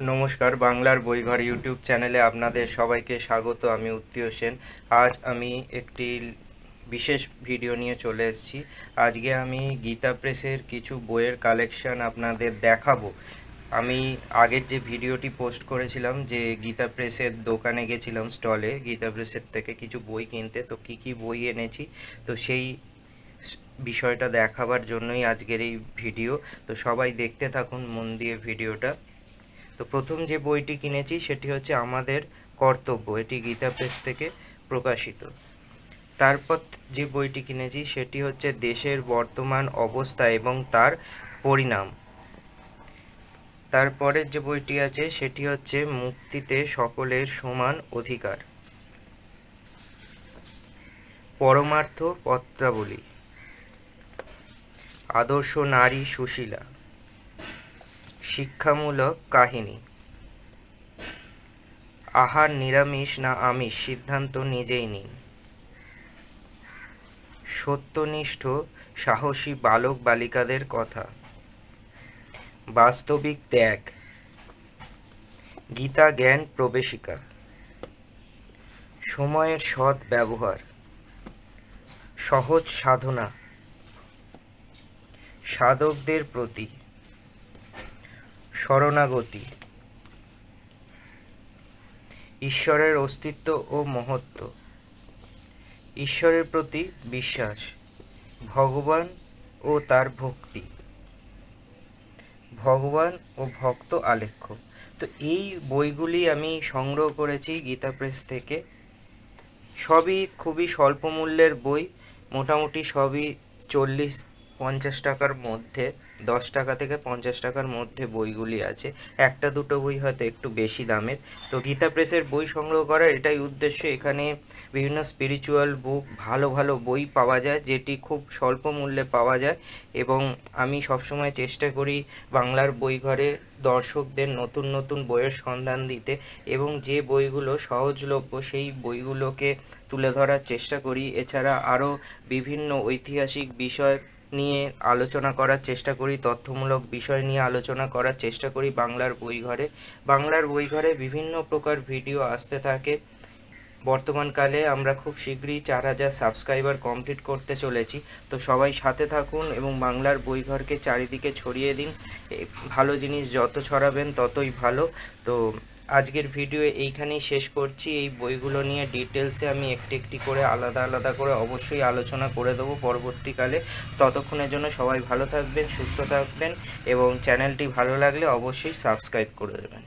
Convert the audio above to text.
নমস্কার, বাংলার বইঘর ইউটিউব চ্যানেলে আপনাদের সবাইকে স্বাগত। আমি উত্তীয় সেন। আজ আমি একটি বিশেষ ভিডিও নিয়ে চলে এসেছি। আজকে আমি গীতা প্রেসের কিছু বইয়ের কালেকশন আপনাদের দেখাবো। আমি আগের যে ভিডিওটি পোস্ট করেছিলাম যে গীতা প্রেসের দোকানে গেছিলাম স্টলে, গীতা প্রেসের থেকে কিছু বই কিনতে, তো কি কি বই এনেছি, তো সেই বিষয়টা দেখাবার জন্যই আজকের এই ভিডিও। তো সবাই দেখতে থাকুন, মন দিয়ে ভিডিওটা। তো প্রথম যে বইটি কিনেছি সেটি হচ্ছে আমাদের কর্তব্য। এটি গীতা প্রেস থেকে প্রকাশিত। তারপর যে বইটি কিনেছি সেটি হচ্ছে দেশের বর্তমান অবস্থা এবং তার পরিণাম। তারপরের যে বইটি আছে সেটি হচ্ছে মুক্তিতে সকলের সমান অধিকার। পরমার্থ পত্রাবলী। আদর্শ নারী সুশীলা। শিক্ষামূলক কাহিনী। আহার নিরামিষ না আমিষ, সিদ্ধান্ত নিজেই নিন। সত্যনিষ্ঠ, সাহসী বালক বালিকাদের কথা। বাস্তবিক ত্যাগ। গীতা জ্ঞান প্রবেশিকা। সময়ের সৎ ব্যবহার। সহজ সাধনা। সাধকদের প্রতি শরণাগতি। ঈশ্বরের অস্তিত্ব ও মহত্ব। ঈশ্বরের প্রতি বিশ্বাস, ভগবান ও তার ভক্তি। ভগবান ও ভক্ত আলেখ্য। তো এই বইগুলি আমি সংগ্রহ করেছি গীতা প্রেস থেকে। সবই খুবই স্বল্প মূল্যের বই, মোটামুটি সবই চল্লিশ পঞ্চাশ টাকার মধ্যে। দশ টাকা থেকে পঞ্চাশ টাকার মধ্যে বইগুলি আছে। একটা দুটো বই হয়তো একটু বেশি দামের। তো গীতা প্রেসের বই সংগ্রহ করার এটাই উদ্দেশ্য। এখানে বিভিন্ন স্পিরিচুয়াল বুক ভালো ভালো বই পাওয়া যায়, যেটি খুব স্বল্প মূল্যে পাওয়া যায়। এবং আমি সবসময় চেষ্টা করি বাংলার বই ঘরে দর্শকদের নতুন নতুন বইয়ের সন্ধান দিতে। এবং যে বইগুলো সহজলভ্য, সেই বইগুলোকে তুলে ধরার চেষ্টা করি। এছাড়া আরও বিভিন্ন ঐতিহাসিক বিষয় নিয়ে আলোচনা করার চেষ্টা করি, তথ্যমূলক বিষয় নিয়ে আলোচনা করার চেষ্টা করি বাংলার বইঘরে। বাংলার বইঘরে বিভিন্ন প্রকার ভিডিও আসতে থাকে। বর্তমানকালে আমরা খুব শীঘ্রই চার হাজার সাবস্ক্রাইবার কমপ্লিট করতে চলেছি। তো সবাই সাথে থাকুন এবং বাংলার বইঘরকে চারিদিকে ছড়িয়ে দিন। ভালো জিনিস যত ছড়াবেন ততই ভালো। তো আজকের ভিডিও এইখানেই শেষ করছি। এই বইগুলো নিয়ে ডিটেলসে আমি একটি একটি করে আলাদা আলাদা করে অবশ্যই আলোচনা করে দেবো পরবর্তীকালে। ততক্ষণের জন্য সবাই ভালো থাকবেন, সুস্থ থাকবেন এবং চ্যানেলটি ভালো লাগলে অবশ্যই সাবস্ক্রাইব করে দেবেন।